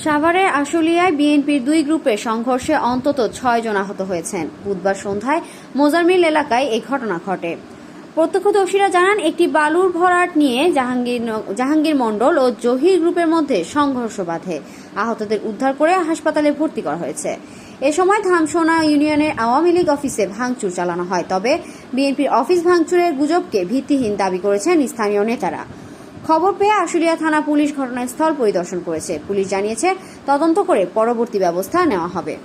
সাভারের আশুলিয়ায় বিএনপির দুই গ্রুপের সংঘর্ষে অন্তত ছয় জন আহত হয়েছেন। বুধবার সন্ধ্যায় মোজারমিল এলাকায় এই ঘটনা ঘটে। প্রত্যক্ষদর্শীরা জানান, একটি বালুর ভরাট নিয়ে জাহাঙ্গীর জাহাঙ্গীর মণ্ডল ও জহির গ্রুপের মধ্যে সংঘর্ষ বাধে। আহতদের উদ্ধার করে হাসপাতালে ভর্তি করা হয়েছে। এ সময় ধামসোনা ইউনিয়নের আওয়ামী লীগ অফিসে ভাঙচুর চালানো হয়। তবে বিএনপির অফিস ভাঙচুরের গুজবকে ভিত্তিহীন দাবি করেছেন স্থানীয় নেতারা। খবর পেয়ে আশুলিয়া থানা পুলিশ ঘটনাস্থল পরিদর্শন করেছে। পুলিশ জানিয়েছে, তদন্ত করে পরবর্তী ব্যবস্থা নেওয়া হবে।